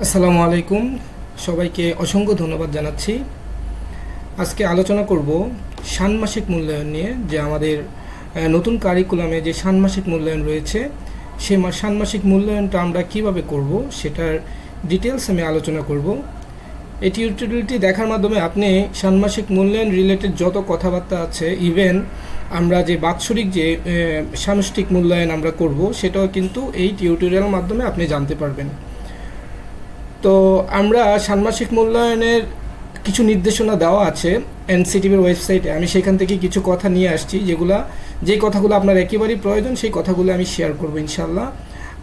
আসসালামু আলাইকুম। সবাইকে অসংখ্য ধন্যবাদ জানাচ্ছি। আজকে আলোচনা করব ষান্মাসিক মূল্যায়ন নিয়ে, যে আমাদের নতুন কারিকুলামে যে ষান্মাসিক মূল্যায়ন রয়েছে মা- ষান্মাসিক মূল্যায়নটা আমরা কীভাবে করব সেটার ডিটেলস আমি আলোচনা করব। এই টিউটোরিয়ালটি দেখার মাধ্যমে আপনি ষান্মাসিক মূল্যায়ন রিলেটেড যত কথাবার্তা আছে ইভেন আমরা যে বাৎসরিক যে সামষ্টিক মূল্যায়ন আমরা করব, সেটাও কিন্তু এই টিউটোরিয়ালের মাধ্যমে আপনি জানতে পারবেন। তো আমরা ষান্মাসিক মূল্যায়নের কিছু নির্দেশনা দেওয়া আছে এনসিটিভির ওয়েবসাইটে। আমি সেখান থেকে কিছু কথা নিয়ে আসছি যেগুলা, যে কথাগুলো আপনার একেবারেই প্রয়োজন, সেই কথাগুলো আমি শেয়ার করব ইনশাল্লাহ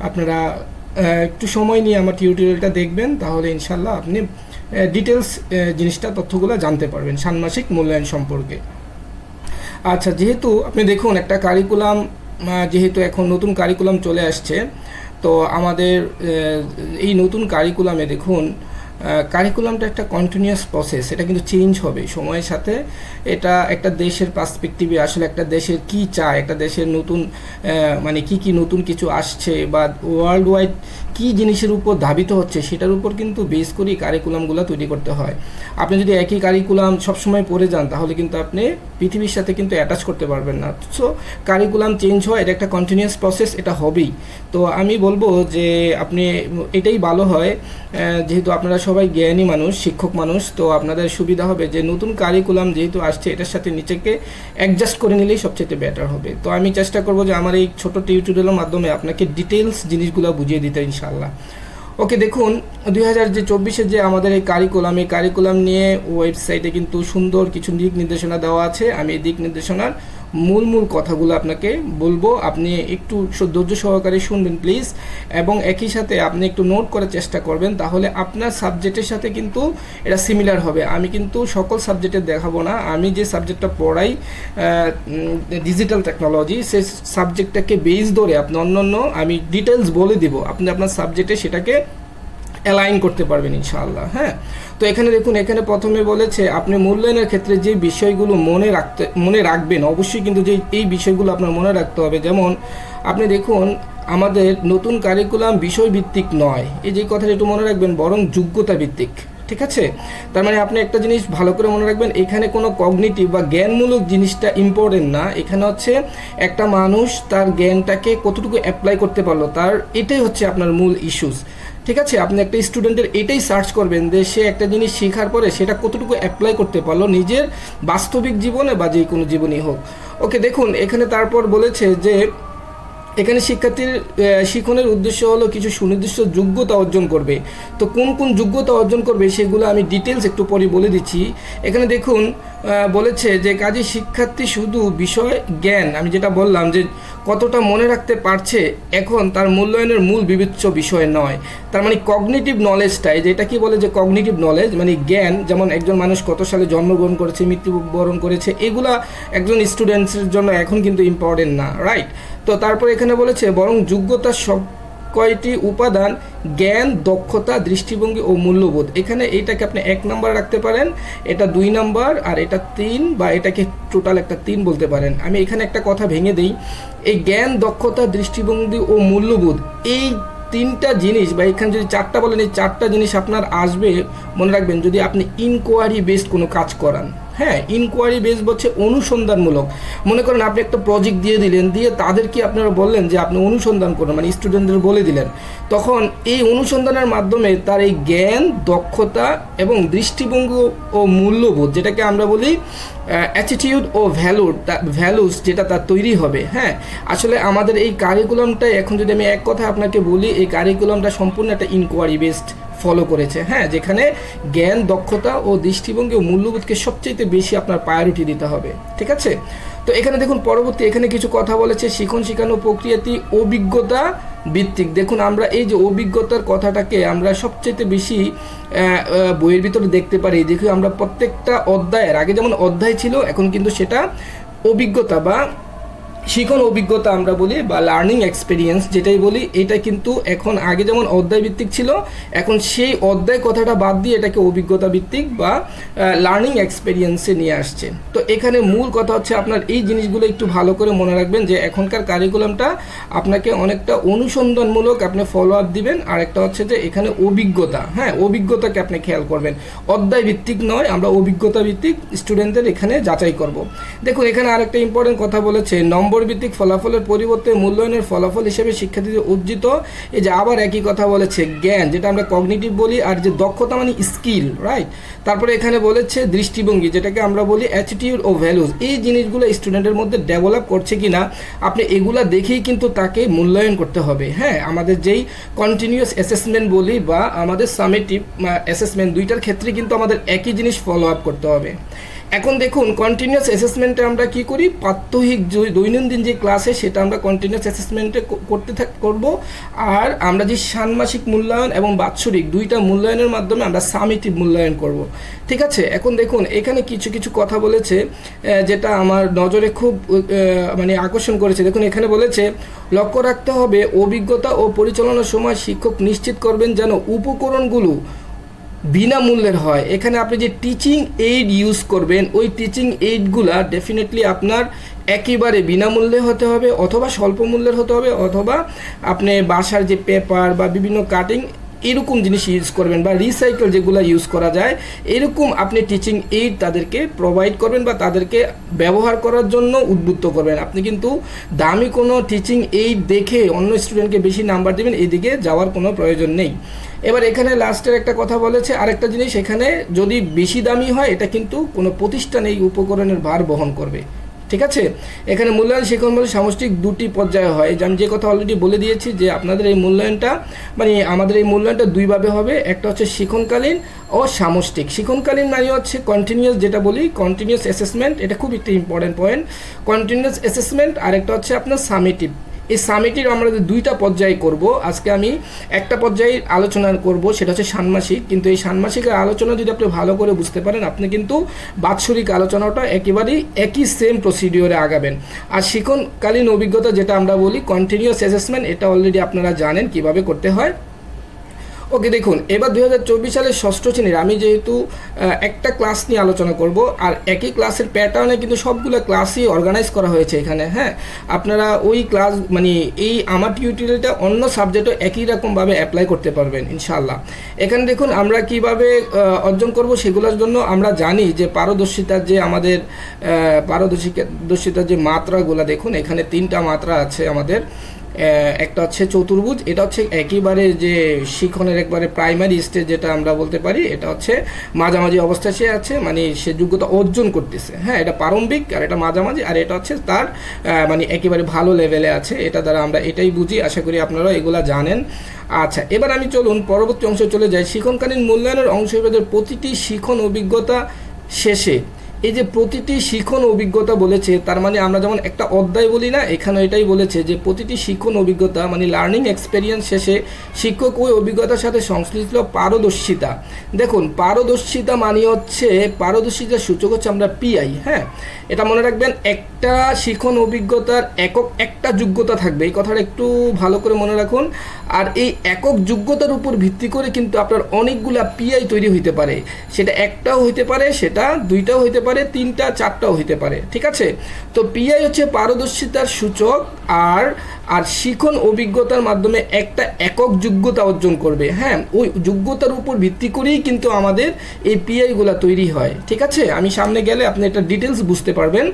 আপনারা একটু সময় নিয়ে আমার টিউটোরিয়ালটা দেখবেন, তাহলে ইনশাল্লাহ আপনি ডিটেলস জিনিসটা, তথ্যগুলো জানতে পারবেন ষান্মাসিক মূল্যায়ন সম্পর্কে। আচ্ছা যেহেতু আপনি দেখুন একটা কারিকুলাম যেহেতু এখন নতুন কারিকুলাম চলে আসছে তো আমাদের এই নতুন কারিকুলামে দেখুন কারিকুলামটা একটা কন্টিনিউয়াস প্রসেস এটা কিন্তু চেঞ্জ হবে। সময়ের সাথে এটা একটা দেশের পার্সপেক্টিভে আসলে একটা দেশের কি চায়, একটা দেশের নতুন মানে কি কি নতুন কিছু আসছে বা ওয়ার্ল্ড ওয়াইড কী জিনিসের উপর ধাবিত হচ্ছে সেটার উপর কিন্তু বেস করেই কারিকুলামগুলো তৈরি করতে হয়। আপনি যদি একই কারিকুলাম সবসময় পড়ে যান, তাহলে কিন্তু আপনি পৃথিবীর সাথে কিন্তু অ্যাটাচ করতে পারবেন না। সো কারিকুলাম চেঞ্জ হয় এটা একটা কন্টিনিউয়াস প্রসেস এটা হবেই। তো আমি বলব যে আপনি এটাই ভালো হয় যেহেতু আপনারা সবাই জ্ঞানী মানুষ, শিক্ষক মানুষ, তো আপনাদের সুবিধা হবে যে নতুন কারিকুলাম যেহেতু আসছে, এটার সাথে নিজেকে অ্যাডজাস্ট করে নিলেই সবচেয়ে বেটার হবে। তো আমি চেষ্টা করব যে আমার এই ছোট টিউটোরিয়ালের মাধ্যমে আপনাকে ডিটেলস জিনিসগুলো বুঝিয়ে দিতে ইনশাল্লাহ ওকে, দেখুন, দুই হাজার যে চব্বিশে যে আমাদের এই কারিকুলাম এই কারিকুলাম নিয়ে ওয়েবসাইটে কিন্তু সুন্দর কিছু দিক নির্দেশনা দেওয়া আছে। আমি এই দিক নির্দেশনার মূল মূল কথাগুলো আপনাকে বলব। আপনি একটু স- ধৈর্য সহকারে শুনবেন প্লিজ এবং একই সাথে আপনি একটু নোট করার চেষ্টা করবেন, তাহলে আপনার সাবজেক্টের সাথে কিন্তু এটা সিমিলার হবে। আমি কিন্তু সকল সাবজেক্টে দেখাবো না। আমি যে সাবজেক্টটা পড়াই ডিজিটাল টেকনোলজি সেই সাবজেক্টটাকে বেস ধরে আপনি অন্য আমি ডিটেলস বলে দিব। আপনি আপনার সাবজেক্টে সেটাকে অ্যালাইন করতে পারবেন, ইনশাআল্লাহ হ্যাঁ? তো এখানে দেখুন, এখানে প্রথমে বলেছে আপনি মূল্যায়নের ক্ষেত্রে যে বিষয়গুলো মনে রাখতে, মনে রাখবেন, অবশ্যই কিন্তু যে এই বিষয়গুলো আপনার মনে রাখতে হবে। যেমন আপনি দেখুন, আমাদের নতুন কারিকুলাম বিষয়ভিত্তিক নয়। এই যে কথাটা একটু মনে রাখবেন, বরং যোগ্যতা ভিত্তিক ঠিক আছে? তার মানে আপনি একটা জিনিস ভালো করে মনে রাখবেন, এখানে কোনো কগনিটিভ বা জ্ঞানমূলক জিনিসটা ইম্পর্টেন্ট না। এখানে হচ্ছে একটা মানুষ তার জ্ঞানটাকে কতটুকু অ্যাপ্লাই করতে পারল, তার এটাই হচ্ছে আপনার মূল ইস্যুস ঠিক আছে, আপনি একটা স্টুডেন্টের এটাই সার্চ করবেন যে সে একটা জিনিস শেখার পরে সেটা কতটুকু অ্যাপ্লাই করতে পারল নিজের বাস্তবিক জীবনে বা যে কোনো জীবনই হোক। ওকে দেখুন, এখানে তারপর বলেছে যে এখানে শিক্ষার্থীর শিক্ষণের উদ্দেশ্য হলো কিছু সুনির্দিষ্ট যোগ্যতা অর্জন করবে। তো কোন কোন যোগ্যতা অর্জন করবে সেগুলো আমি ডিটেলস একটু পরে বলে দিচ্ছি। এখানে দেখুন বলেছে যে, কাজে শিক্ষার্থী শুধু বিষয় জ্ঞান, আমি যেটা বললাম যে, কতটা মনে রাখতে পারছে, এখন তার মূল্যায়নের মূল বিবেচ্য বিষয় নয়। তার মানে কগনিটিভ নলেজটাই যেটা কি বলে যে কগনিটিভ নলেজ মানে জ্ঞান, যেমন একজন মানুষ কত সালে জন্মগ্রহণ করেছে, মৃত্যুবরণ করেছে, এগুলা একজন স্টুডেন্টসের জন্য এখন কিন্তু ইম্পর্টেন্ট না রাইট তো তারপর এখানে বলেছে, বরং যোগ্যতা সব কয়টি উপাদান জ্ঞান, দক্ষতা, দৃষ্টিভঙ্গি ও মূল্যবোধ? এখানে এইটাকে আপনি এক নাম্বার রাখতে পারেন, এটা দুই নাম্বার আর এটা তিন বা এটাকে টোটাল একটা তিন বলতে পারেন। আমি এখানে একটা কথা ভেঙে দিই, এই জ্ঞান, দক্ষতা, দৃষ্টিভঙ্গি ও মূল্যবোধ, এই তিনটা জিনিস বা এখানে যদি চারটা বলেন, এই চারটা জিনিস আপনার আসবে, মনে রাখবেন যদি আপনি ইনকোয়ারি বেসড কোনো কাজ করান। হ্যাঁ ইনকোয়ারি বেস হচ্ছে অনুসন্ধানমূলক। মনে করেন আপনি একটা প্রজেক্ট দিয়ে দিলেন, দিয়ে তাদেরকে আপনারা বললেন যে আপনি অনুসন্ধান করুন মানে স্টুডেন্টদের বলে দিলেন। তখন এই অনুসন্ধানের মাধ্যমে তার এই জ্ঞান, দক্ষতা এবং দৃষ্টিভঙ্গি ও মূল্যবোধ, যেটাকে আমরা বলি অ্যাটিটিউড ও ভ্যালু ভ্যালুস যেটা তার তৈরি হবে হ্যাঁ? আসলে আমাদের এই কারিকুলামটা এখন যদি আমি এক কথা আপনাকে বলি, এই কারিকুলামটা সম্পূর্ণ একটা ইনকোয়ারি বেসড ফলো করেছে। হ্যাঁ যেখানে জ্ঞান, দক্ষতা ও দৃষ্টিভঙ্গি ও মূল্যবোধকে সবচেয়ে বেশি আপনার প্রায়োরিটি দিতে হবে। ঠিক আছে? তো এখানে দেখুন, পরবর্তী এখানে কিছু কথা বলেছে, শিখন শেখানো প্রক্রিয়াটি অভিজ্ঞতা ভিত্তিক। দেখুন, আমরা এই যে অভিজ্ঞতার কথাটাকে আমরা সবচেয়ে বেশি বইয়ের ভিতরে দেখতে পারি। দেখি আমরা প্রত্যেকটা অধ্যায়ের, আগে যেমন অধ্যায় ছিল, এখন কিন্তু সেটা অভিজ্ঞতা বা শিখন অভিজ্ঞতা আমরা বলি বা লার্নিং এক্সপিরিয়েন্স যেটাই বলি, এটা কিন্তু এখন আগে যেমন অধ্যায় ভিত্তিক ছিল, এখন সেই অধ্যায় কথাটা বাদ দিয়ে এটাকে অভিজ্ঞতা ভিত্তিক বা লার্নিং এক্সপিরিয়েন্সে নিয়ে আসছে। তো এখানে মূল কথা হচ্ছে আপনার এই জিনিসগুলো একটু ভালো করে মনে রাখবেন যে এখনকার কারিকুলামটা আপনাকে অনেকটা অনুসন্ধানমূলক আপনি ফলো আপ দিবেন, আর একটা হচ্ছে যে এখানে অভিজ্ঞতা হ্যাঁ অভিজ্ঞতাকে আপনি খেয়াল করবেন। অধ্যায় ভিত্তিক নয়, আমরা অভিজ্ঞতা ভিত্তিক স্টুডেন্টদের এখানে যাচাই করব। দেখুন, এখানে আরেকটা ইম্পর্টেন্ট কথা বলেছে নম্বর ভিত্তিক ফলাফলের পরিবর্তে মূল্যায়নের ফলাফল হিসেবে শিক্ষার্থীদের অর্জিত এই যে আবার একই কথা বলেছে জ্ঞান, যেটা আমরা কগনিটিভ বলি আর যে দক্ষতা মানে স্কিল রাইট তারপরে এখানে বলেছে দৃষ্টিভঙ্গি, যেটাকে আমরা বলি অ্যাটিটিউড ও ভ্যালুজ এই জিনিসগুলো স্টুডেন্টের মধ্যে ডেভেলপ করছে কি না আপনি এগুলা দেখেই কিন্তু তাকে মূল্যায়ন করতে হবে। হ্যাঁ আমাদের যেই কন্টিনিউয়াস অ্যাসেসমেন্ট বলি বা আমাদের সামেটিভ অ্যাসেসমেন্ট দুইটার ক্ষেত্রে কিন্তু আমাদের একই জিনিস ফলো আপ করতে হবে। এখন দেখুন কন্টিনিউয়াস অ্যাসেসমেন্টে আমরা কি করি? প্রাত্যহিক দৈনন্দিন যে ক্লাসে সেটা আমরা কন্টিনিউয়াস অ্যাসেসমেন্টে করতে থাক করব। আর আমরা যে ষান্মাসিক মূল্যায়ন এবং বাৎসরিক দুইটা মূল্যায়নের মাধ্যমে আমরা সামিটিভ মূল্যায়ন করব। ঠিক আছে? এখন দেখুন, এখানে কিছু কিছু কথা বলেছে যেটা আমার নজরে খুব মানে আকর্ষণ করেছে। দেখুন, এখানে বলেছে, লক্ষ্য রাখতে হবে, অভিজ্ঞতা ও পরিচালনার সময় শিক্ষক নিশ্চিত করবেন যেন উপকরণগুলো বিনামূল্যের হয়। এখানে আপনি যে টিচিং এইড ইউজ করবেন, ওই টিচিং এইডগুলা ডেফিনেটলি আপনার একেবারে বিনামূল্যে হতে হবে অথবা স্বল্প মূল্যের হতে হবে অথবা আপনি বাসার যে পেপার বা বিভিন্ন কাটিং এরকম জিনিস ইউজ করবেন বা রিসাইকেল যেগুলো ইউজ করা যায়, এরকম আপনি টিচিং এইড তাদেরকে প্রোভাইড করবেন বা তাদেরকে ব্যবহার করার জন্য উদ্বুদ্ধ করবেন। আপনি কিন্তু দামি কোনো টিচিং এইড দেখে অন্য স্টুডেন্টকে বেশি নাম্বার দেবেন, এদিকে যাওয়ার কোনো প্রয়োজন নেই। এবার এখানে লাস্টের একটা কথা বলেছে, আরেকটা জিনিস, এখানে যদি বেশি দামি হয়, এটা কিন্তু কোনো প্রতিষ্ঠান এই উপকরণের ভার বহন করবে। ঠিক আছে? এখানে মূল্যায়ন শিক্ষণ বলে সামষ্টিক দুটি পর্যায়ে হয়। যে আমি যে কথা অলরেডি বলে দিয়েছি যে আপনাদের এই মূল্যায়নটা মানে আমাদের এই মূল্যায়নটা দুইভাবে হবে। একটা হচ্ছে শিক্ষণকালীন ও সামষ্টিক। শিক্ষণকালীন মানে হচ্ছে কন্টিনিউয়াস যেটা বলি কন্টিনিউয়াস অ্যাসেসমেন্ট এটা খুব একটি ইম্পর্টেন্ট পয়েন্ট কন্টিনিউয়াস অ্যাসেসমেন্ট আর একটা হচ্ছে আপনার সামেটিভ এই সামিটির আমরা দুইটা পর্যায়ে করব, আজকে আমি একটা পর্যায়ে আলোচনা করব, সেটা হচ্ছে ষান্মাসিক। কিন্তু এই ষান্মাসিকের আলোচনা যদি আপনি ভালো করে বুঝতে পারেন, আপনি কিন্তু বাৎসরিক আলোচনাটা একেবারেই একই সেম প্রসিডিওরে আগাবেন। আর শিখনকালীন অভিজ্ঞতা যেটা আমরা বলি কন্টিনিউয়াস অ্যাসেসমেন্ট এটা অলরেডি আপনারা জানেন কীভাবে করতে হয়। ওকে, দেখুন, এবার দুই হাজার চব্বিশ সালের ষষ্ঠ শ্রেণির আমি যেহেতু একটা ক্লাস নিয়ে আলোচনা করব, আর একই ক্লাসের প্যাটার্নে কিন্তু সবগুলো ক্লাসই অর্গানাইজ করা হয়েছে এখানে হ্যাঁ? আপনারা ওই ক্লাস মানে এই আমার টিউটোরিয়ালটা অন্য সাবজেক্টও একই রকমভাবে অ্যাপ্লাই করতে পারবেন, ইনশাআল্লাহ। এখানে দেখুন, আমরা কীভাবে অর্জন করব সেগুলোর জন্য আমরা জানি যে পারদর্শিতার যে আমাদের পারদর্শিতার যে মাত্রাগুলো, দেখুন, এখানে তিনটা মাত্রা আছে আমাদের। একটা হচ্ছে চতুর্ভুজ, এটা হচ্ছে একেবারে যে শিখনের একবারে প্রাইমারি স্টেজ যেটা আমরা বলতে পারি, এটা হচ্ছে মাঝামাঝি অবস্থায় সে আছে মানে সে যোগ্যতা অর্জন করতেছে। হ্যাঁ এটা প্রারম্ভিক আর এটা মাঝামাঝি, আর এটা হচ্ছে তার মানে একেবারে ভালো লেভেলে আছে, এটা দ্বারা আমরা এটাই বুঝি, আশা করি আপনারা এগুলা জানেন। আচ্ছা এবার আমি চলুন পরবর্তী অংশে চলে যাই। শিখনকালীন মূল্যায়নের অংশ প্রতিটি শিখন অভিজ্ঞতা শেষে এই যে প্রতিটি শিখন অভিজ্ঞতা বলেছে, তার মানে আমরা যেমন একটা অধ্যায় বলি না, এখানে এটাই বলেছে যে প্রতিটি শিখন অভিজ্ঞতা মানে লার্নিং এক্সপেরিয়েন্স শেষে শিক্ষক ওই অভিজ্ঞতার সাথে সংশ্লিষ্ট পারদর্শিতা। দেখুন, পারদর্শিতা মানে হচ্ছে, পারদর্শিতার সূচক হচ্ছে আমরা পিআই হ্যাঁ? এটা মনে রাখবেন, একটা শিখন অভিজ্ঞতার একক একটা যোগ্যতা থাকবে, এই কথাটা একটু ভালো করে মনে রাখুন। আর এই একক যোগ্যতার উপর ভিত্তি করে কিন্তু আপনার অনেকগুলা পিআই তৈরি হইতে পারে। সেটা একটাও হইতে পারে, সেটা দুইটাও হইতে পারে তিনটা চারটাও হইতে পারে ঠিক আছে? তো পিআই হচ্ছে পারদর্শিতার সূচক আর আর শিখন অভিজ্ঞতার মাধ্যমে একটা একক যোগ্যতা অর্জন করবে। হ্যাঁ ওই যোগ্যতার উপর ভিত্তি করেই কিন্তু আমাদের এই পিআইগুলো তৈরি হয়। ঠিক আছে? আমি সামনে গেলে আপনি এটা ডিটেলস বুঝতে পারবেন।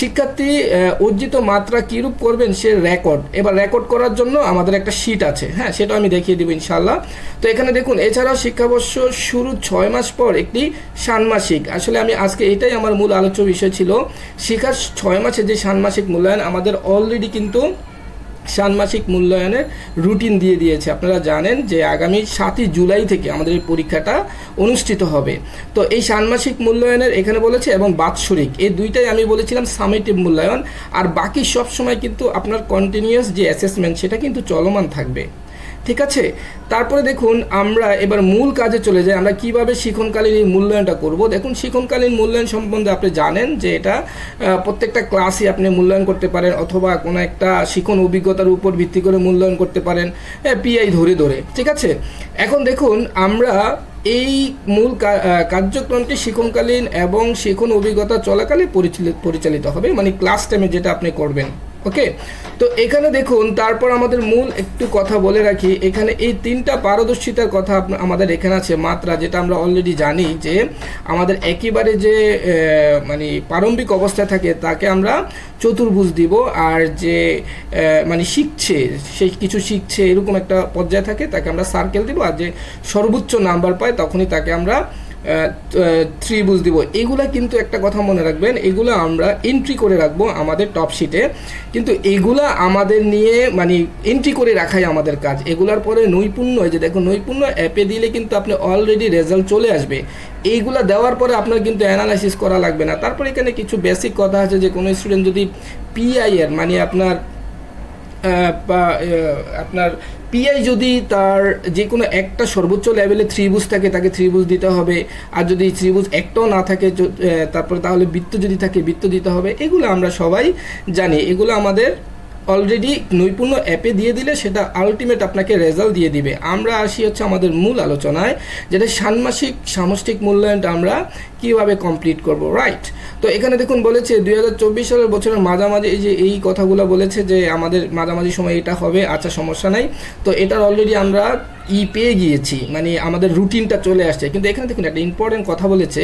শিক্ষার্থী অর্জিত মাত্রা কীরূপ করবেন সে রেকর্ড এবার রেকর্ড করার জন্য আমাদের একটা শিট আছে। হ্যাঁ সেটা আমি দেখিয়ে দেবো ইনশাল্লাহ তো এখানে দেখুন, এছাড়াও শিক্ষাবর্ষ শুরু ছয় মাস পর একটি ষান্মাসিক। আসলে আমি আজকে এটাই আমার মূল আলোচ্য বিষয় ছিল। শিক্ষার ছয় মাসে যে ষান্মাসিক মূল্যায়ন আমাদের অলরেডি কিন্তু ষান্মাসিক মূল্যায়নের রুটিন দিয়ে দিয়েছে। আপনারা জানেন যে আগামী সাতই জুলাই থেকে আমাদের এই পরীক্ষাটা অনুষ্ঠিত হবে। তো এই ষাণমাসিক মূল্যায়নের এখানে বলেছে এবং বাৎসরিক। এই দুইটাই আমি বলেছিলাম সামেটিভ মূল্যায়ন। আর বাকি সব সময় কিন্তু আপনার কন্টিনিউয়াস যে অ্যাসেসমেন্ট সেটা কিন্তু চলমান থাকবে। ঠিক আছে? তারপরে দেখুন, আমরা এবার মূল কাজে চলে যাই। আমরা কীভাবে শিখনকালীন এই মূল্যায়নটা করব? দেখুন, শিখনকালীন মূল্যায়ন সম্বন্ধে আপনি জানেন যে এটা প্রত্যেকটা ক্লাসই আপনি মূল্যায়ন করতে পারেন অথবা কোনো একটা শিখন অভিজ্ঞতার উপর ভিত্তি করে মূল্যায়ন করতে পারেন পিআই ধরে ধরে, ঠিক আছে? এখন দেখুন, আমরা এই মূল কার্যক্রমটি শিখনকালীন এবং শিখন অভিজ্ঞতা চলাকালে পরিচালিত হবে মানে ক্লাস টাইমে যেটা আপনি করবেন। ওকে তো এখানে দেখুন, তারপর আমাদের মূল একটু কথা বলে রাখি। এখানে এই তিনটা পারদর্শিতার কথা আমাদের এখানে আছে। মাত্রা, যেটা আমরা অলরেডি জানি যে আমাদের একেবারে যে মানে প্রারম্ভিক অবস্থায় থাকে, তাকে আমরা চতুর্ভুজ দিব। আর যে মানে শিখছে, সে কিছু শিখছে, এরকম একটা পর্যায়ে থাকে, তাকে আমরা সার্কেল দিব। আর যে সর্বোচ্চ নাম্বার পায়, তখনই তাকে আমরা ত্রিভুজ দিব। এগুলা কিন্তু একটা কথা মনে রাখবেন, এগুলো আমরা এন্ট্রি করে রাখব আমাদের টপ শিটে কিন্তু এগুলা আমাদের নিয়ে মানে এন্ট্রি করে রাখাই আমাদের কাজ। এগুলার পরে নৈপুণ্য যে দেখুন নৈপুণ্য অ্যাপে দিলে কিন্তু আপনি অলরেডি রেজাল্ট চলে আসবে। এইগুলা দেওয়ার পরে আপনার কিন্তু অ্যানালাইসিস করা লাগবে না। তারপর এখানে কিছু বেসিক কথা আছে যে কোনো স্টুডেন্ট যদি পিআই এর মানে আপনার আপনার পিআই যদি তার যে কোনো একটা সর্বোচ্চ লেভেলে থ্রি ত্রিভুজ থাকে, তাকে থ্রি ত্রিভুজ দিতে হবে। আর যদি ত্রিভুজ একটাও না থাকে তারপরে তাহলে বৃত্ত যদি থাকে, বৃত্ত দিতে হবে। এগুলো আমরা সবাই জানি। এগুলো আমাদের অলরেডি নৈপুণ্য অ্যাপে দিয়ে দিলে সেটা আলটিমেট আপনাকে রেজাল্ট দিয়ে দিবে। আমরা আসি হচ্ছে আমাদের মূল আলোচনায়, যেটা ষান্মাসিক সামষ্টিক মূল্যায়নটা আমরা কীভাবে কমপ্লিট করব রাইট তো এখানে দেখুন বলেছে, দুই হাজার চব্বিশ সালের বছরের মাঝামাঝি যে এই কথাগুলো বলেছে যে আমাদের মাঝামাঝি সময় এটা হবে আচ্ছা সমস্যা নাই। তো এটার অলরেডি আমরা ই পেয়ে গিয়েছি মানে আমাদের রুটিনটা চলে আসছে। কিন্তু এখানে দেখুন, একটা ইম্পর্টেন্ট কথা বলেছে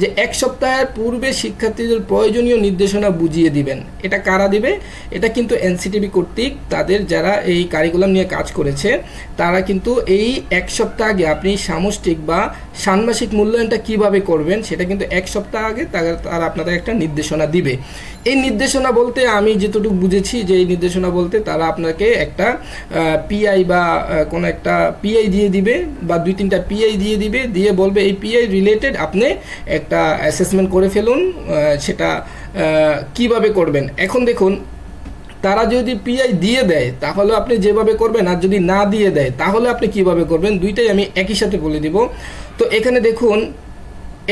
যে এক সপ্তাহের পূর্বে শিক্ষার্থীদের প্রয়োজনীয় নির্দেশনা বুঝিয়ে দিবেন। এটা কারা দিবে? এটা কিন্তু এনসিটিভি কর্তৃক তাদের যারা এই কারিকুলাম নিয়ে কাজ করেছে, তারা কিন্তু এই এক সপ্তাহ আগে আপনি সামষ্টিক বা ষান্মাসিক মূল্যায়নটা কীভাবে করবেন, সেটা কিন্তু এক সপ্তাহ আগে তারা তারা আপনাদের একটা নির্দেশনা দিবে। এই নির্দেশনা বলতে আমি যেটুকু বুঝেছি যে এই নির্দেশনা বলতে তারা আপনাকে একটা পিআই বা কোনো একটা পিআই দিয়ে দিবে বা দুই তিনটা পিআই দিয়ে দিবে, দিয়ে বলবে এই পিআই রিলেটেড আপনি একটা অ্যাসেসমেন্ট করে ফেলুন সেটা কীভাবে করবেন। এখন দেখুন, তারা যদি পিআই দিয়ে দেয়, তাহলে আপনি যেভাবে করবেন আর যদি না দিয়ে দেয়, তাহলে আপনি কীভাবে করবেন? দুইটাই আমি একই সাথে বলে দিব। তো এখানে দেখুন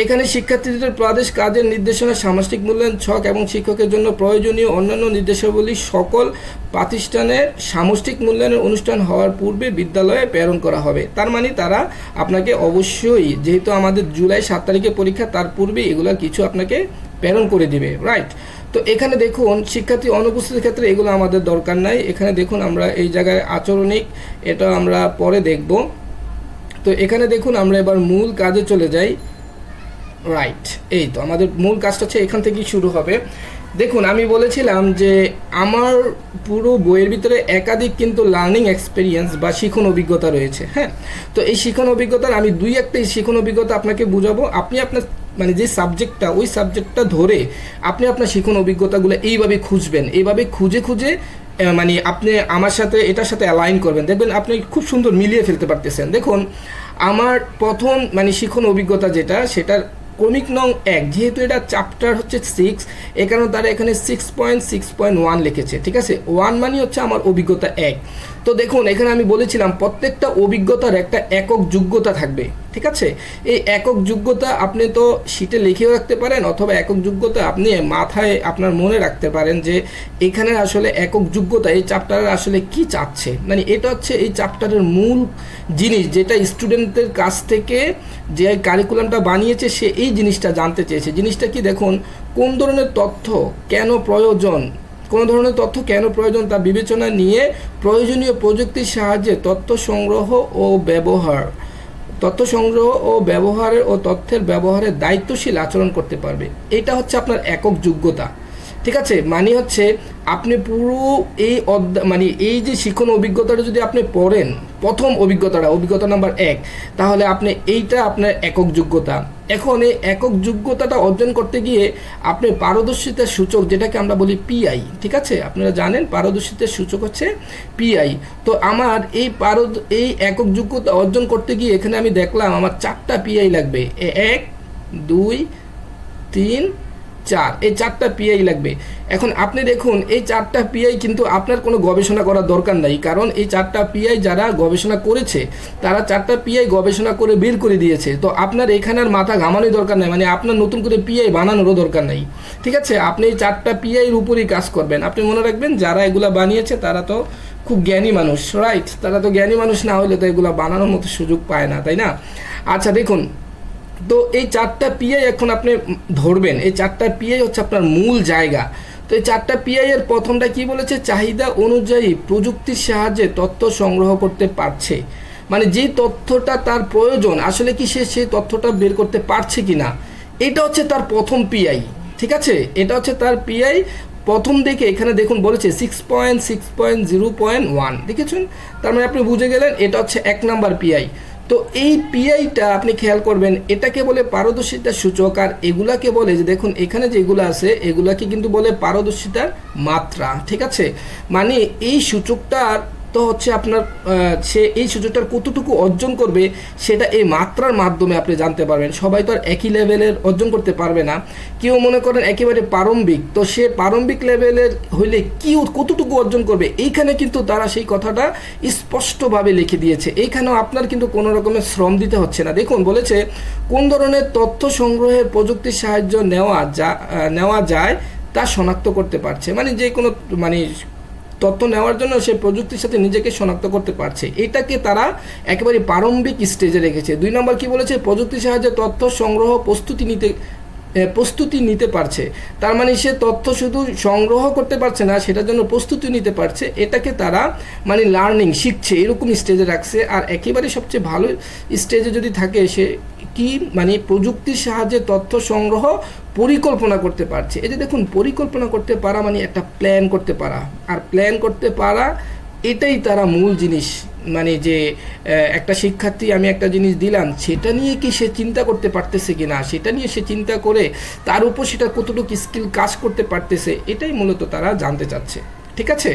এখানে শিক্ষার্থীদের প্রদেশ কাজের নির্দেশনা, সামাজিক মূল্যায়ন, ছক এবং শিক্ষকের জন্য প্রয়োজনীয় অন্যান্য নির্দেশাবলী সকল প্রতিষ্ঠানের সামষ্টিক মূল্যায়নের অনুষ্ঠান হওয়ার পূর্বে বিদ্যালয়ে প্রেরণ করা হবে। তার মানে তারা আপনাকে অবশ্যই, যেহেতু আমাদের জুলাই সাত তারিখে পরীক্ষা, তার পূর্বে এগুলোর কিছু আপনাকে প্রেরণ করে দিবে রাইট তো এখানে দেখুন, শিক্ষার্থী অনুপস্থিতির ক্ষেত্রে এগুলো আমাদের দরকার নাই। এখানে দেখুন, আমরা এই জায়গায় আচরণিক, এটা আমরা পরে দেখব। তো এখানে দেখুন, আমরা এবার মূল কাজে চলে যাই। রাইট এই তো, আমাদের মূল কাজটা হচ্ছে এখান থেকেই শুরু হবে। দেখুন, আমি বলেছিলাম যে আমার পুরো বইয়ের ভিতরে একাধিক কিন্তু লার্নিং এক্সপিরিয়েন্স বা শিখন অভিজ্ঞতা রয়েছে হ্যাঁ? তো এই শিখন অভিজ্ঞতার আমি দুই একটা শিখন অভিজ্ঞতা আপনাকে বুঝাবো। আপনি আপনার মানে যে সাবজেক্টটা ওই সাবজেক্টটা ধরে আপনি আপনার শিখন অভিজ্ঞতাগুলো এইভাবে খুঁজবেন। এইভাবে খুঁজে খুঁজে মানে আপনি আমার সাথে, এটার সাথে অ্যালাইন করবেন। দেখবেন আপনি খুব সুন্দর মিলিয়ে ফেলতে পারতেছেন। দেখুন, আমার প্রথম মানে শিখন অভিজ্ঞতা যেটা, সেটার ক্রমিক নং এক, যেহেতু এটা চ্যাপ্টার হচ্ছে সিক্স এ কারণে তারা এখানে six point six point one লিখেছে, ঠিক আছে? ওয়ান মানে হচ্ছে আমার অভিজ্ঞতা এক। তো দেখুন, এখানে আমি বলেছিলাম প্রত্যেকটা অভিজ্ঞতার একটা একক যোগ্যতা থাকবে। ঠিক আছে? এই একক যোগ্যতা আপনি তো শিটে লিখেও রাখতে পারেন অথবা একক যোগ্যতা আপনি মাথায় আপনার মনে রাখতে পারেন যে এখানে আসলে একক যোগ্যতা, এই চ্যাপ্টারের আসলে কি চাচ্ছে? মানে এটা হচ্ছে এই চ্যাপ্টারের মূল জিনিস যেটা স্টুডেন্টদের কাছ থেকে যে কারিকুলামটা বানিয়েছে, সে এই জিনিসটা জানতে চেয়েছে। জিনিসটা কি দেখুন, কোন ধরনের তথ্য কেন প্রয়োজন, কোনো ধরনের তথ্য কেন প্রয়োজন তা বিবেচনা নিয়ে প্রয়োজনীয় প্রযুক্তির সাহায্যে তথ্য সংগ্রহ ও ব্যবহার। তথ্য সংগ্রহ ও ব্যবহারের ও তথ্যের ব্যবহারের দায়িত্বশীল আচরণ করতে পারবে। এটা হচ্ছে আপনার একক যোগ্যতা। ঠিক আছে? মানে হচ্ছে আপনি পুরো এই অধ্যা মানে এই যে শিক্ষণ অভিজ্ঞতাটা যদি আপনি পড়েন, প্রথম অভিজ্ঞতাটা, অভিজ্ঞতা নাম্বার এক, তাহলে আপনি এইটা আপনার একক যোগ্যতা। এখন এই একক যোগ্যতাটা অর্জন করতে গিয়ে আপনি পারদর্শিতার সূচক, যেটাকে আমরা বলি পিআই ঠিক আছে? আপনারা জানেন পারদর্শিতার সূচক হচ্ছে পিআই তো আমার এই পারদ, এই একক যোগ্যতা অর্জন করতে গিয়ে এখানে আমি দেখলাম আমার চারটা পিআই লাগবে। এক, দুই, তিন চার। এই চারটা পিআই লাগবে। এখন আপনি দেখুন, এই চারটা পিআই কিন্তু আপনার কোনো গবেষণা করার দরকার নাই, কারণ এই চারটা পিআই যারা গবেষণা করেছে, তারা চারটা পিআই গবেষণা করে বের করে দিয়েছে। তো আপনার এখানে আর মাথা ঘামানোর দরকার নাই মানে আপনার নতুন করে পিআই বানানোরও দরকার নাই। ঠিক আছে? আপনি এই চারটা পিআইয়ের উপরেই কাজ করবেন। আপনি মনে রাখবেন, যারা এগুলা বানিয়েছে, তারা তো খুব জ্ঞানী মানুষ রাইট তারা তো জ্ঞানী মানুষ, না হলে তো এগুলো বানানোর মতো সুযোগ পায় না, তাই না? আচ্ছা দেখুন তো এই চারটা পিআই এখন আপনি ধরবেন, এই চারটা পিআই হচ্ছে আপনার মূল জায়গা। তো এই চারটা পিআই এর প্রথমটা কি বলেছে? চাহিদা অনুযায়ী প্রযুক্তির সাহায্যে তথ্য সংগ্রহ করতে পারছে। মানে যেই তথ্যটা তার প্রয়োজন, আসলে কি সে সেই তথ্যটা বের করতে পারছে কি না এটা হচ্ছে তার প্রথম পিআই ঠিক আছে? এটা হচ্ছে তার পিআই প্রথম দিকে এখানে দেখুন বলেছে six point six point zero point one দেখেছেন? তার মানে আপনি বুঝে গেলেন, এটা হচ্ছে এক নাম্বার পিআই তো এই পিআইটা আপনি খেয়াল করবেন, এটাকে বলে পারদর্শিতার সূচক আর এগুলাকে বলে যে দেখুন, এখানে যেগুলো আছে, এগুলাকে কিন্তু বলে পারদর্শিতার মাত্রা, ঠিক আছে? মানে এই সূচকটার তো হচ্ছে আপনার সে এই সুযোগটার কতটুকু অর্জন করবে সেটা এই মাত্রার মাধ্যমে আপনি জানতে পারবেন। সবাই তো আর একই লেভেলের অর্জন করতে পারবে না। কেউ মনে করেন একেবারে প্রারম্ভিক, তো সে প্রারম্ভিক লেভেলের হইলে কি কতটুকু অর্জন করবে? এইখানে কিন্তু তারা সেই কথাটা স্পষ্টভাবে লিখে দিয়েছে। এইখানেও আপনার কিন্তু কোনো রকমের শ্রম দিতে হচ্ছে না। দেখুন, বলেছে, কোন ধরনের তথ্য সংগ্রহের প্রযুক্তির সাহায্য নেওয়া যা নেওয়া যায় তা শনাক্ত করতে পারছে। মানে যে কোনো মানে তথ্য নেওয়ার জন্য সে প্রযুক্তির সাথে নিজেকে শনাক্ত করতে পারছে। এটাকে তারা একেবারে প্রারম্ভিক স্টেজে রেখেছে। দুই নম্বর কি বলেছে? প্রযুক্তির সাহায্যে তথ্য সংগ্রহ প্রস্তুতি নিতে প্রস্তুতি নিতে পারছে। তার মানে সে তথ্য শুধু সংগ্রহ করতে পারছে না, সেটার জন্য প্রস্তুতি নিতে পারছে। এটাকে তারা মানে লার্নিং শিখছে, এরকম স্টেজে রাখছে। আর একেবারে সবচেয়ে ভালো স্টেজে যদি থাকে, সে কি মানে প্রযুক্তির সাহায্যে তথ্য সংগ্রহ পরিকল্পনা করতে পারছে। এই যে দেখুন, পরিকল্পনা করতে পারা মানে একটা প্ল্যান করতে পারা। আর প্ল্যান করতে পারা, এটাই তারা মূল জিনিস। মানে যে একটা শিক্ষার্থী আমি একটা জিনিস দিলাম, সেটা নিয়ে কি সে চিন্তা করতে পারতেছে কি না সেটা নিয়ে সে চিন্তা করে তার উপর সেটা কতটুকু স্কিল কাজ করতে পারতেছে, এটাই মূলত তারা জানতে চাচ্ছে। ঠিক আছে?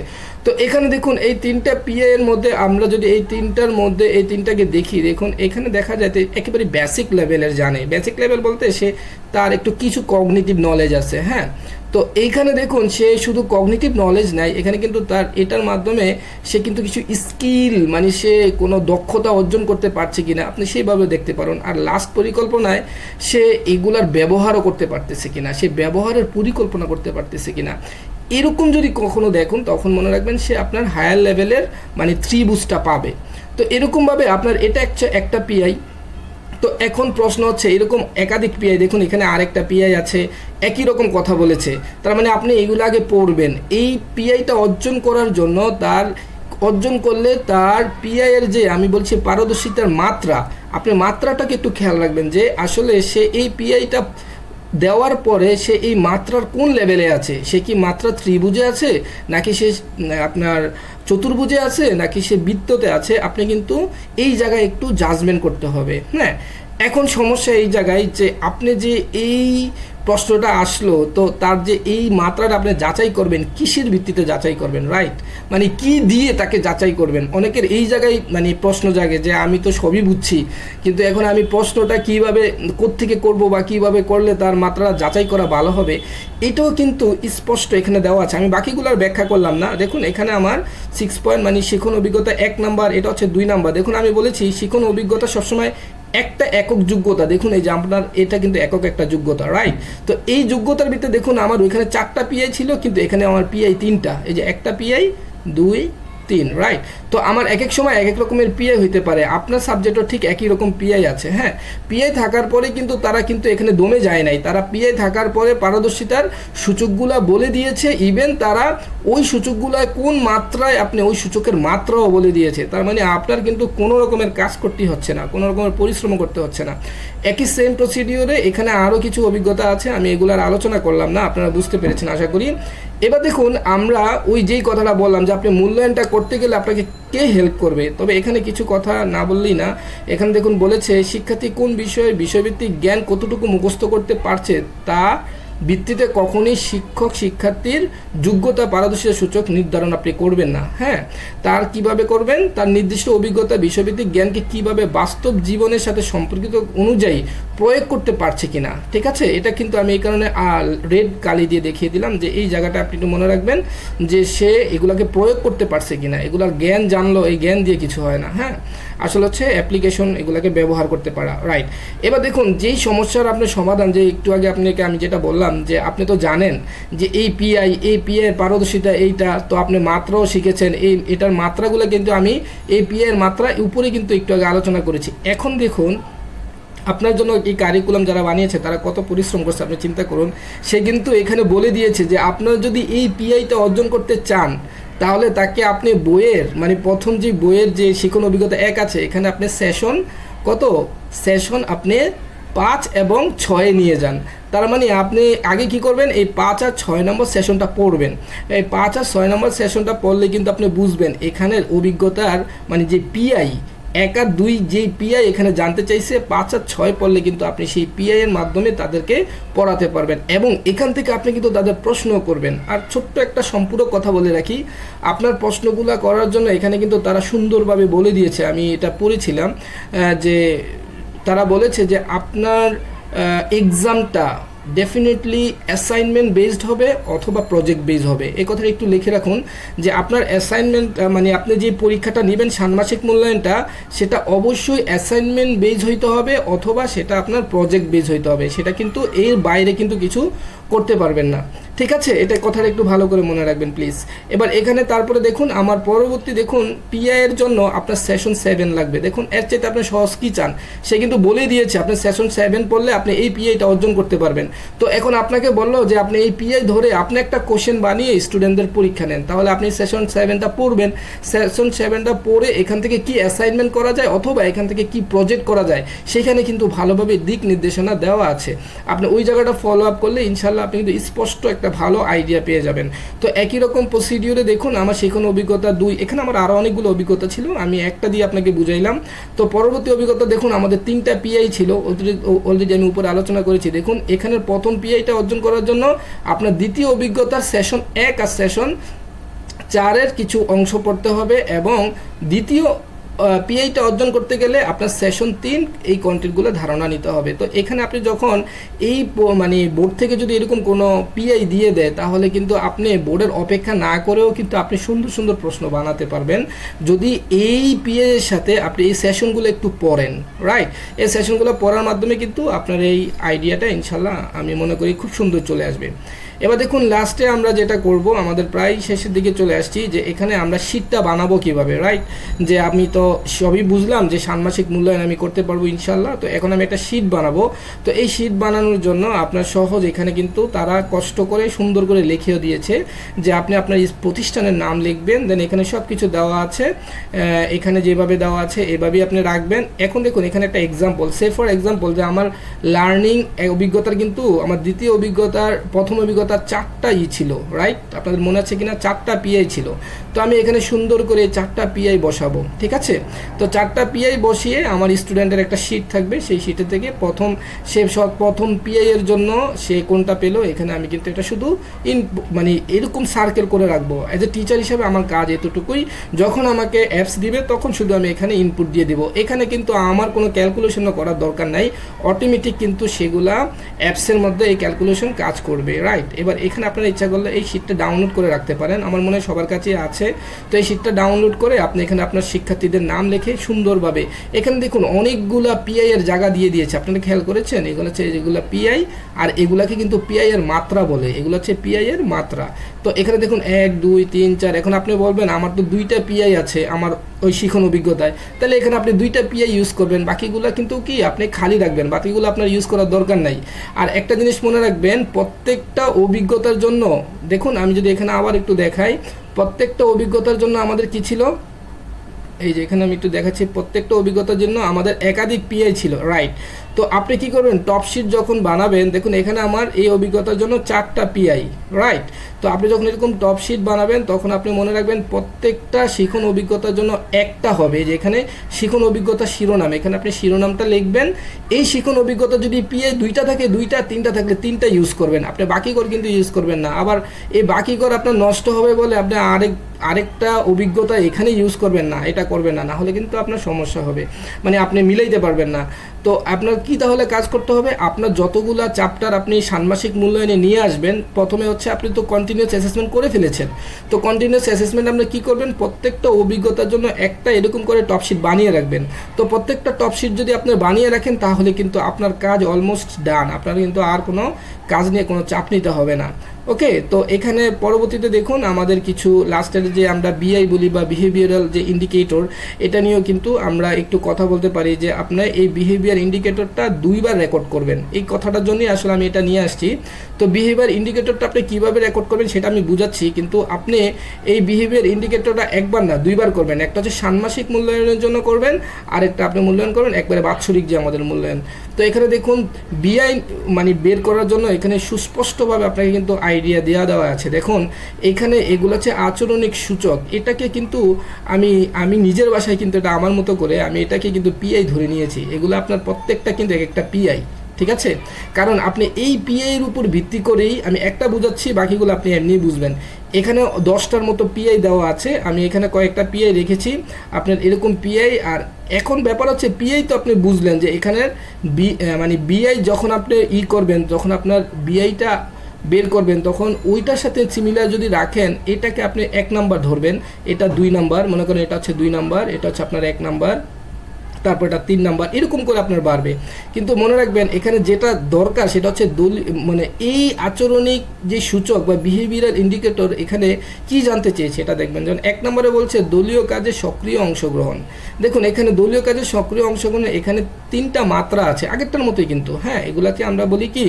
তো এখানে দেখুন, এই তিনটা পিএ এর মধ্যে আমরা যদি এই তিনটার মধ্যে এই তিনটাকে দেখি, দেখুন, এখানে দেখা যায় একেবারে বেসিক লেভেলের জানে। বেসিক লেভেল বলতে সে তার একটু কিছু কগনিটিভ নলেজ আছে হ্যাঁ? তো এইখানে দেখুন, সে শুধু কগনিটিভ নলেজ নাই, এখানে কিন্তু তার, এটার মাধ্যমে সে কিন্তু কিছু স্কিল মানে সে কোনো দক্ষতা অর্জন করতে পারছে কিনা, আপনি সেইভাবে দেখতে পারেন। আর লাস্ট পরিকল্পনায় সে এগুলার ব্যবহারও করতে পারতেছে কিনা, সে ব্যবহারের পরিকল্পনা করতে পারতেছে কিনা। এরকম যদি কখনো দেখুন, তখন মনে রাখবেন সে আপনার হায়ার লেভেলের মানে থ্রি বুস্টটা পাবে। তো এরকমভাবে আপনার এটা একটা পিআই তো এখন প্রশ্ন হচ্ছে, এরকম একাধিক পিআই দেখুন এখানে আরেকটা পিআই আছে, একই রকম কথা বলেছে। তার মানে আপনি এইগুলো আগে পড়বেন। এই পিআইটা অর্জন করার জন্য তার, অর্জন করলে তার পিআইয়ের যে, আমি বলছি পারদর্শিতার মাত্রা, আপনি মাত্রাটাকে একটু খেয়াল রাখবেন যে আসলে সে এই পিআইটা দেওয়ার পরে সে এই মাত্রার কোন লেভেলে আছে? সে কি মাত্রা ত্রিভুজে আছে? নাকি সে আপনার চতুর্ভুজে আছে? নাকি সে বৃত্ততে আছে? আপনি কিন্তু এই জায়গায় একটু জাজমেন্ট করতে হবে। হ্যাঁ? এখন সমস্যা এই জায়গায় যে আপনি যে এই প্রশ্নটা আসলো, তো তার যে এই মাত্রাটা আপনি যাচাই করবেন, কিসের ভিত্তিতে যাচাই করবেন রাইট মানে কি দিয়ে তাকে যাচাই করবেন? অনেকের এই জায়গায় মানে প্রশ্ন জাগে যে আমি তো সবই বুঝছি, কিন্তু এখন আমি প্রশ্নটা কীভাবে, কোত্থেকে করব বা কীভাবে করলে তার মাত্রা যাচাই করা ভালো হবে, এটাও কিন্তু স্পষ্ট এখানে দেওয়া আছে। আমি বাকিগুলোর ব্যাখ্যা করলাম না। দেখুন, এখানে আমার সিক্স পয়েন্ট মানে শিখন অভিজ্ঞতা এক নাম্বার, এটা হচ্ছে দুই নাম্বার। দেখুন, আমি বলেছি, শিখন অভিজ্ঞতা সবসময় একটা একক যোগ্যতা, দেখুন এই যে আপনার, এটা কিন্তু একক একটা যোগ্যতা রাইট তো এই যোগ্যতার ভিতরে দেখুন আমার ওইখানে চারটা পিআই ছিল, কিন্তু এখানে আমার পিআই তিনটা, এই যে একটা পিআই দুই, তিন রাইট তো আমার এক এক সময় এক এক রকমের পিআই হইতে পারে। আপনার সাবজেক্টও ঠিক একই রকম পিআই আছে হ্যাঁ? পিআই থাকার পরে কিন্তু তারা কিন্তু এখানে দমে যায় নাই। তারা পিআই থাকার পরে পারদর্শিতার সূচকগুলা বলে দিয়েছে। ইভেন তারা ওই সূচকগুলায় কোন মাত্রায় আপনি ওই সূচকের মাত্রাও বলে দিয়েছে। তার মানে আপনার কিন্তু কোনো রকমের কাজ করতে হচ্ছে না, কোনো রকমের পরিশ্রম করতে হচ্ছে না। একই সেম প্রসিডিওরে এখানে আরও কিছু অভিজ্ঞতা আছে, আমি এগুলার আলোচনা করলাম না, আপনারা বুঝতে পেরেছেন, আশা করি। এবার দেখুন, আমরা ওই যেই কথাটা বললাম যে আপনি মূল্যায়নটা করতে গেলে আপনাকে কে হেল্প করবে? তবে এখানে কিছু কথা না বললেই না। এখানে দেখুন বলেছে, শিক্ষার্থী কোন বিষয়ে বিষয়ভিত্তিক জ্ঞান কতটুকু মুখস্থ করতে পারছে তা ভিত্তিতে কখনই শিক্ষক শিক্ষার্থীর যোগ্যতা পারদর্শিতার সূচক নির্ধারণ আপনি করবেন না। হ্যাঁ তার কীভাবে করবেন? তার নির্দিষ্ট অভিজ্ঞতা, বিষয়ভিত্তিক জ্ঞানকে কীভাবে বাস্তব জীবনের সাথে সম্পর্কিত অনুযায়ী প্রয়োগ করতে পারছে কিনা? ঠিক আছে? এটা কিন্তু আমি এই কারণে রেড কালি দিয়ে দেখিয়ে দিলাম যে এই জায়গাটা আপনি একটু মনে রাখবেন যে সে এগুলাকে প্রয়োগ করতে পারছে কিনা। এগুলার জ্ঞান জানলো, এই জ্ঞান দিয়ে কিছু হয় না। হ্যাঁ আসলে হচ্ছে অ্যাপ্লিকেশন এগুলাকে ব্যবহার করতে পারা রাইট এবার দেখুন, যেই সমস্যার আপনার সমাধান, যে একটু আগে আপনাকে আমি যেটা বললাম, যে আপনি তো জানেন যে এই পিআই এই পিআই এর পারদর্শিতা এইটা, তো আপনি মাত্রাও শিখেছেন, এই, এটার মাত্রাগুলো কিন্তু আমি এই পিআই এর মাত্রা উপরে কিন্তু একটু আগে আলোচনা করেছি। এখন দেখুন, আপনার জন্য এই কারিকুলাম যারা বানিয়েছে, তারা কত পরিশ্রম করছে, আপনি চিন্তা করুন। সে কিন্তু এখানে বলে দিয়েছে যে আপনারা যদি এই পিআইটা অর্জন করতে চান তাহলে তাকে আপনি বইয়ের মানে প্রথম যে বইয়ের যে শিক্ষণ অভিজ্ঞতা এক আছে, এখানে আপনি সেশন কত? সেশন আপনি পাঁচ এবং ছয়ে নিয়ে যান। তার মানে আপনি আগে কি করবেন? এই পাঁচ আর ছয় নম্বর সেশনটা পড়বেন। এই পাঁচ আর ছয় নম্বর সেশনটা পড়লে কিন্তু আপনি বুঝবেন এখানের অভিজ্ঞতার মানে যে পিআই এক দুই যে পিআই এখানে জানতে চাইছে, পাঁচ আর ছয় পড়লে কিন্তু আপনি সেই পিআই এর মাধ্যমে তাদেরকে পড়াতে পারবেন। এবং এখান থেকে আপনি কিন্তু তাদের প্রশ্ন করবেন। আর ছোট্ট একটা সম্পূরক কথা বলে রাখি, আপনার প্রশ্নগুলো করার জন্য এখানে কিন্তু তারা সুন্দরভাবে বলে দিয়েছে, আমি এটা পড়েছিলাম যে তারা বলেছে যে আপনার এক্সামটা ডেফিনেটলি অ্যাসাইনমেন্ট বেসড হবে অথবা প্রজেক্ট বেসড হবে। এই কথাটা একটু লিখে রাখুন যে আপনার অ্যাসাইনমেন্ট মানে আপনি যে পরীক্ষাটা নেবেন ষান্মাসিক মূল্যায়নটা, সেটা অবশ্যই অ্যাসাইনমেন্ট বেজ হইতে হবে অথবা সেটা আপনার প্রজেক্ট বেজ হইতে হবে। সেটা কিন্তু এর বাইরে কিন্তু কিছু করতে পারবেন না। ঠিক আছে? এটা কথাটা একটু ভালো করে মনে রাখবেন প্লিজ এবার এখানে তারপরে দেখুন, আমার পরবর্তী দেখুন পিআই এর জন্য আপনার সেশন সেভেন লাগবে। দেখুন, এর চাইতে আপনি সহজ কী চান? সে কিন্তু বলেই দিয়েছে, আপনি সেশন সেভেন পড়লে আপনি এই পিআইটা অর্জন করতে পারবেন। তো এখন আপনাকে বলল যে, আপনি এই পিআই ধরে আপনি একটা কোশ্চেন বানিয়ে স্টুডেন্টদের পরীক্ষা নেন। তাহলে আপনি সেশন সেভেনটা পড়বেন। সেশন সেভেনটা পড়ে এখান থেকে কি অ্যাসাইনমেন্ট করা যায় অথবা এখান থেকে কি প্রজেক্ট করা যায়, সেখানে কিন্তু ভালোভাবে দিক নির্দেশনা দেওয়া আছে। আপনি ওই জায়গাটা ফলো আপ করলে ইনশাল্লাহ আপনি কিন্তু স্পষ্ট একটা ভালো আইডিয়া পেয়ে যাবেন। তো একই রকম প্রসিডিওরে দেখুন, আমার সেখানে অভিজ্ঞতা দুই, এখানে আমার আরও অনেকগুলো অভিজ্ঞতা ছিল, আমি একটা দিয়ে আপনাকে বুঝাইলাম। তো পরবর্তী অভিজ্ঞতা দেখুন, আমাদের তিনটা পিআই ছিল অলরেডি আমি উপরে আলোচনা করেছি। দেখুন, এখানের প্রথম পিআইটা অর্জন করার জন্য আপনার দ্বিতীয় অভিজ্ঞতার সেশন এক আর সেশন চারের কিছু অংশ পড়তে হবে এবং দ্বিতীয় পিআইটা অর্জন করতে গেলে আপনার সেশন তিন এই কন্টেন্টগুলো ধারণা নিতে হবে। তো এখানে আপনি যখন এই মানে বোর্ড থেকে যদি এরকম কোনো পিআই দিয়ে দেয়, তাহলে কিন্তু আপনি বোর্ডের অপেক্ষা না করেও কিন্তু আপনি সুন্দর সুন্দর প্রশ্ন বানাতে পারবেন। যদি এই পিআই এর সাথে আপনি এই সেশনগুলো একটু পড়েন রাইট এই সেশনগুলো পড়ার মাধ্যমে কিন্তু আপনার এই আইডিয়াটা ইনশাল্লাহ আমি মনে করি খুব সুন্দর চলে আসবে। এবার দেখুন লাস্টে আমরা যেটা করব, আমাদের প্রায় শেষের দিকে চলে আসছি যে এখানে আমরা শীটটা বানাবো কীভাবে রাইট যে আমি তো সবই বুঝলাম যে ষান্মাসিক মূল্যায়ন আমি করতে পারব ইনশাল্লাহ তো এখন আমি একটা শীট বানাবো। তো এই শীট বানানোর জন্য আপনার সহজ এখানে কিন্তু তারা কষ্ট করে সুন্দর করে লিখেও দিয়েছে যে আপনি আপনার প্রতিষ্ঠানের নাম লিখবেন দেন এখানে সব কিছু দেওয়া আছে। এখানে যেভাবে দেওয়া আছে, এভাবেই আপনি রাখবেন। এখন দেখুন, এখানে একটা এক্সাম্পল সে ফর এক্সাম্পল যে আমার লার্নিং অভিজ্ঞতার কিন্তু, আমার দ্বিতীয় অভিজ্ঞতার, প্রথম অভিজ্ঞতার চারটা ই ছিল রাইট আপনাদের মনে আছে কিনা? চারটা পিআই ছিল। তো আমি এখানে সুন্দর করে চারটা পিআই বসাবো, ঠিক আছে? তো চারটা পিআই বসিয়ে আমার স্টুডেন্টের একটা শিট থাকবে, সেই শিটে থেকে প্রথম সে প্রথম পিআই এর জন্য সে কোনটা পেল, এখানে আমি কিন্তু এটা শুধু ইন মানে এরকম সার্কেল করে রাখব। অ্যাজ এ টিচার হিসাবে আমার কাজ এতটুকুই, যখন আমাকে অ্যাপস দিবে তখন শুধু আমি এখানে ইনপুট দিয়ে দিব। এখানে কিন্তু আমার কোনো ক্যালকুলেশনও করার দরকার নাই অটোমেটিক কিন্তু সেগুলা অ্যাপসের মধ্যে এই ক্যালকুলেশন কাজ করবে রাইট এবার এখানে আপনারা ইচ্ছা করলে এই শিটটা ডাউনলোড করে রাখতে পারেন। আমার মনে হয় সবার কাছে আছে। তো এই শিটটা ডাউনলোড করে আপনি এখানে আপনার শিক্ষার্থীদের নাম লিখে সুন্দরভাবে এখানে দেখুন অনেকগুলা পিআই এর জায়গা দিয়ে দিয়েছে। আপনারা খেয়াল করেছেন? এগুলো হচ্ছে যেগুলো পিআই আর এগুলাকে কিন্তু পিআই এর মাত্রা বলে। এগুলো হচ্ছে পিআই এর মাত্রা। তো এখানে দেখুন এক, দুই, তিন, চার, এখন আপনি বলবেন আমার তো দুইটা পিআই আছে আমার ওই শিখন অভিজ্ঞতায়। তাহলে এখানে আপনি দুইটা পিআই ইউজ করবেন, বাকিগুলো কিন্তু কি আপনি খালি রাখবেন, বাকিগুলো আপনার ইউজ করার দরকার নাই। আর একটা জিনিস মনে রাখবেন, প্রত্যেকটা অভিজ্ঞতার জন্য, দেখুন আমি যদি এখানে আবার একটু দেখাই, প্রত্যেকটা অভিজ্ঞতার জন্য আমাদের কি ছিল? এই যে এখানে আমি একটু দেখাচ্ছি, প্রত্যেকটা অভিজ্ঞতার জন্য আমাদের একাধিক পিআই ছিল রাইট তো আপনি কি করবেন টপ শিট যখন বানাবেন, দেখুন এখানে আমার এই অভিজ্ঞতার জন্য চারটা পিআই রাইট তো আপনি যখন এরকম টপ শিট বানাবেন, তখন আপনি মনে রাখবেন প্রত্যেকটা শিখন অভিজ্ঞতার জন্য একটা হবে। যে এখানে শিখন অভিজ্ঞতা শিরোনাম, এখানে আপনি শিরোনামটা লিখবেন। এই শিখন অভিজ্ঞতা যদি পিআই দুইটা থাকে, দুইটা, তিনটা থাকলে তিনটা ইউজ করবেন। আপনি বাকি কর কিন্তু ইউজ করবেন না। আবার এই বাকি কর আপনার নষ্ট হবে বলে আপনি আরেক আরেকটা অভিজ্ঞতা এখানে ইউজ করবেন না, এটা করবেন না না হলে কিন্তু আপনার সমস্যা হবে। মানে আপনি মিলাইতে পারবেন না। তো আপনার কি তাহলে কাজ করতে হবে? আপনার যতগুলা চ্যাপ্টার আপনি ষান্মাসিক মূল্যায়নে নিয়ে আসবেন, প্রথমে হচ্ছে আপনি তো কন্টিনিউস অ্যাসেসমেন্ট করে ফেলেছেন। তো কন্টিনিউস অ্যাসেসমেন্ট আপনি কী করবেন? প্রত্যেকটা অভিজ্ঞতার জন্য একটা এরকম করে টপশিট বানিয়ে রাখবেন। তো প্রত্যেকটা টপশিট যদি আপনি বানিয়ে রাখেন, তাহলে কিন্তু আপনার কাজ অলমোস্ট ডান আপনার কিন্তু আর কোনো কাজ নিয়ে কোনো চাপ নিতে হবে না। ওকে তো এখানে পরবর্তীতে দেখুন আমাদের কিছু লাস্টের যে আমরা বিআই বলি বা বিহেভিয়ারাল যে ইন্ডিকেটর এটা নিয়েও কিন্তু আমরা একটু কথা বলতে পারি যে আপনার এই বিহেভিয়ার ইন্ডিকেটরটা দুইবার রেকর্ড করবেন। এই কথাটার জন্যই আসলে আমি এটা নিয়ে আসছি। তো বিহেভিয়ার ইন্ডিকেটরটা আপনি কীভাবে রেকর্ড করবেন সেটা আমি বুঝাচ্ছি, কিন্তু আপনি এই বিহেভিয়ার ইন্ডিকেটরটা একবার না, দুইবার করবেন। একটা হচ্ছে ষান্মাসিক মূল্যায়নের জন্য করবেন আর একটা আপনি মূল্যায়ন করবেন, একবারে বাৎসরিক যে আমাদের মূল্যায়ন। তো এখানে দেখুন বিআই মানে বের করার জন্য এখানে সুস্পষ্টভাবে আপনাকে কিন্তু আইডিয়া দেওয়া দেওয়া আছে। দেখুন, এখানে এগুলো হচ্ছে আচরণিক সূচক। এটাকে কিন্তু আমি আমি নিজের বাসায় কিন্তু এটা আমার মতো করে আমি এটাকে কিন্তু পিআই ধরে নিয়েছি। এগুলো আপনার প্রত্যেকটা কিন্তু এক একটা পিআই ঠিক আছে? কারণ আপনি এই পিআইয়ের উপর ভিত্তি করেই আমি একটা বুঝাচ্ছি, বাকিগুলো আপনি এমনি বুঝবেন। এখানে দশটার মতো পিআই দেওয়া আছে। আমি এখানে কয়েকটা পিআই রেখেছি। আপনার এরকম পিআই আর এখন ব্যাপার হচ্ছে পিআই তো আপনি বুঝলেন যে এখানের বি মানে বিআই যখন আপনি ই করবেন যখন আপনার বিআইটা বের করবেন, তখন ওইটার সাথে সিমিলার যদি রাখেন, এটাকে আপনি এক নাম্বার ধরবেন, এটা দুই নাম্বার মনে করেন এটা হচ্ছে দুই নাম্বার এটা হচ্ছে আপনার এক নাম্বার তারপর এটা তিন নাম্বার, এরকম করে আপনার বাড়বে। কিন্তু মনে রাখবেন, এখানে যেটা দরকার সেটা হচ্ছে দল মানে এই আচরণিক যে সূচক বা বিহেভিয়ারাল ইন্ডিকেটর এখানে কি জানতে চেয়েছে, এটা দেখবেন। যেমন এক নম্বরে বলছে দলীয় কাজে সক্রিয় অংশগ্রহণ। দেখুন, এখানে দলীয় কাজে সক্রিয় অংশগ্রহণ এখানে তিনটা মাত্রা আছে, আগেরটার মতোই কিন্তু। হ্যাঁ এগুলাকে আমরা বলি কি?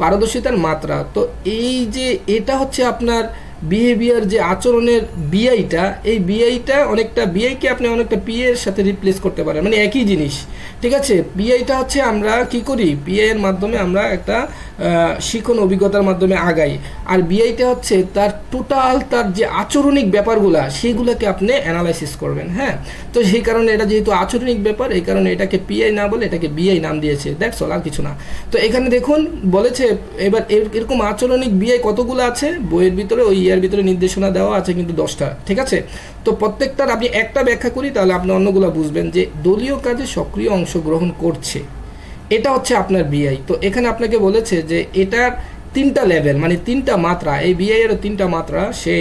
পারদর্শিতার মাত্রা। তো এই যে এটা হচ্ছে আপনার বিহেভিয়ার যে আচরণের বিআইটা এই বিআইটা অনেকটা বিআইকে আপনি অনেকটা পিএ এর সাথে রিপ্লেস করতে পারেন মানে একই জিনিস। ঠিক আছে? বিআইটা হচ্ছে আমরা কি করি? পিআই এর মাধ্যমে আমরা একটা শিখন অভিজ্ঞতার মাধ্যমে আগাই। আর বিআইটা হচ্ছে তার টোটাল তার যে আচরণিক ব্যাপারগুলা, সেইগুলোকে আপনি অ্যানালাইসিস করবেন হ্যাঁ? তো সেই কারণে এটা যেহেতু আচরণিক ব্যাপার, এই কারণে এটাকে পিআই না বলে এটাকে বিআই নাম দিয়েছে। দ্যাটস অল আর কিছু না। তো এখানে দেখুন, বলেছে, এবার এরকম আচরণিক বিআই কতগুলো আছে? বইয়ের ভিতরে ওই ইয়ার ভিতরে নির্দেশনা দেওয়া আছে কিন্তু দশটা, ঠিক আছে? তো প্রত্যেকটার আপনি একটা ব্যাখ্যা করি, তাহলে আপনি অন্যগুলো বুঝবেন যে দলীয় কাজে সক্রিয় অংশগ্রহণ করছে। এটা হচ্ছে আপনার বিআই তো এখানে আপনাকে বলেছে যে এটার তিনটা লেভেল মানে তিনটা মাত্রা, এই বিআই তিনটা মাত্রা, সে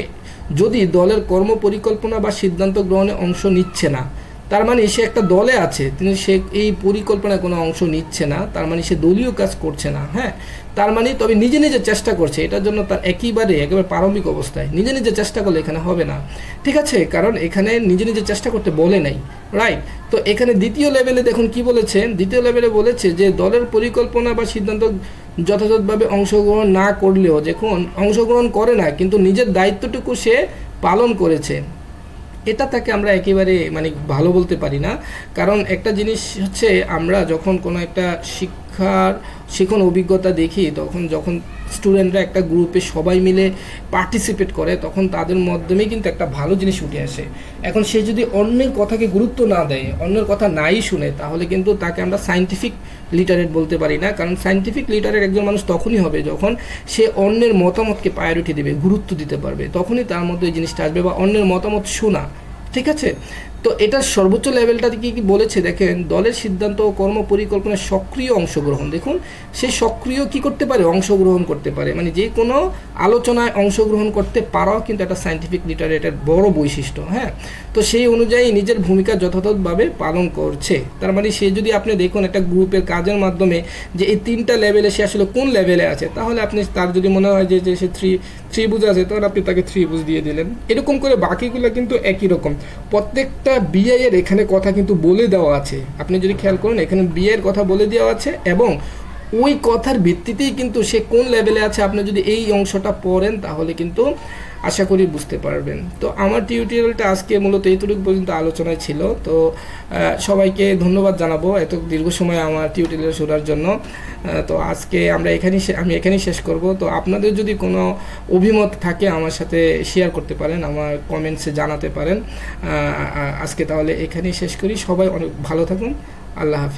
যদি দলের কর্ম পরিকল্পনা বা সিদ্ধান্ত গ্রহণে অংশ নিচ্ছে না, তার মানে সে একটা দলে আছে তিনি সে এই পরিকল্পনায় কোনো অংশ নিচ্ছে না, তার মানে সে দলীয় কাজ করছে না হ্যাঁ? তার মানে তবে নিজে নিজে চেষ্টা করছে, এটার জন্য তার একইবারে একেবারে প্রারম্ভিক অবস্থায়। নিজে নিজে চেষ্টা করলে এখানে হবে না। ঠিক আছে, কারণ এখানে নিজে নিজে চেষ্টা করতে বলে নাই রাইট তো এখানে দ্বিতীয় লেভেলে দেখুন কি বলেছেন দ্বিতীয় লেভেলে বলেছে যে দলের পরিকল্পনা বা সিদ্ধান্ত যথাযথভাবে অংশগ্রহণ না করলেও, দেখুন, অংশগ্রহণ করে না, কিন্তু নিজের দায়িত্বটুকু সে পালন করেছে। এটা তাকে আমরা একেবারে মানে ভালো বলতে পারি না। কারণ একটা জিনিস হচ্ছে, আমরা যখন কোনো একটা শিক্ষার শিখন অভিজ্ঞতা দেখি, তখন যখন স্টুডেন্টরা একটা গ্রুপে সবাই মিলে পার্টিসিপেট করে, তখন তাদের মাধ্যমে কিন্তু একটা ভালো জিনিস উঠে আসে। এখন সে যদি অন্যের কথাকে গুরুত্ব না দেয়, অন্যের কথা নাই শুনে, তাহলে কিন্তু তাকে আমরা সাইন্টিফিক লিটারেট বলতে পারি না, কারণ সাইন্টিফিক লিটারেট একজন মানুষ তখনই হবে যখন সে অন্যের মতামতকে প্রায়োরিটি দেবে, গুরুত্ব দিতে পারবে। তখনই তার মধ্যে এই জিনিসটা আসবে বা অন্যের মতামত শোনা, ঠিক আছে? তো এটার সর্বোচ্চ লেভেলটা কি কি বলেছে? দেখেন, দলের সিদ্ধান্ত ও কর্ম পরিকল্পনায় সক্রিয় অংশগ্রহণ। দেখুন, সে সক্রিয় কি করতে পারে? অংশগ্রহণ করতে পারে। মানে যে কোনো আলোচনায় অংশগ্রহণ করতে পারাও কিন্তু একটা সাইন্টিফিক লিটারেটের বড় বৈশিষ্ট্য হ্যাঁ? তো সেই অনুযায়ী নিজের ভূমিকা যথাযথভাবে পালন করছে। তার মানে সে যদি আপনি দেখুন একটা গ্রুপের কাজের মাধ্যমে যে এই তিনটা লেভেলে সে আসলে কোন লেভেলে আছে, তাহলে আপনি তার যদি মনে হয় যে যে সে থ্রি থ্রি বুঝ আছে, তাহলে আপনি তাকে থ্রি বুঝ দিয়ে দিলেন। এরকম করে বাকিগুলো কিন্তু একই রকম। প্রত্যেকটা বিআই এর এখানে কথা কিন্তু বলে দেওয়া আছে। আপনি যদি খেয়াল করেন, এখানে এর কথা বলে দেওয়া আছে এবং ওই কথার ভিত্তিতেই কিন্তু সে কোন লেভেলে আছে, আপনি যদি এই অংশটা পড়েন তাহলে কিন্তু আশা করি বুঝতে পারবেন। তো আমার টিউটোরিয়ালটা আজকে মূলত এইটুকু পর্যন্ত আলোচনায় ছিল। তো সবাইকে ধন্যবাদ জানাব এত দীর্ঘ সময় আমার টিউটোরিয়াল শোনার জন্য। তো আজকে আমরা এখানেই আমি এখানেই শেষ করব। তো আপনাদের যদি কোনো অভিমত থাকে আমার সাথে শেয়ার করতে পারেন, আমার কমেন্টসে জানাতে পারেন। আজকে তাহলে এখানেই শেষ করি। সবাই অনেক ভালো থাকুন। আল্লাহ হাফিজ।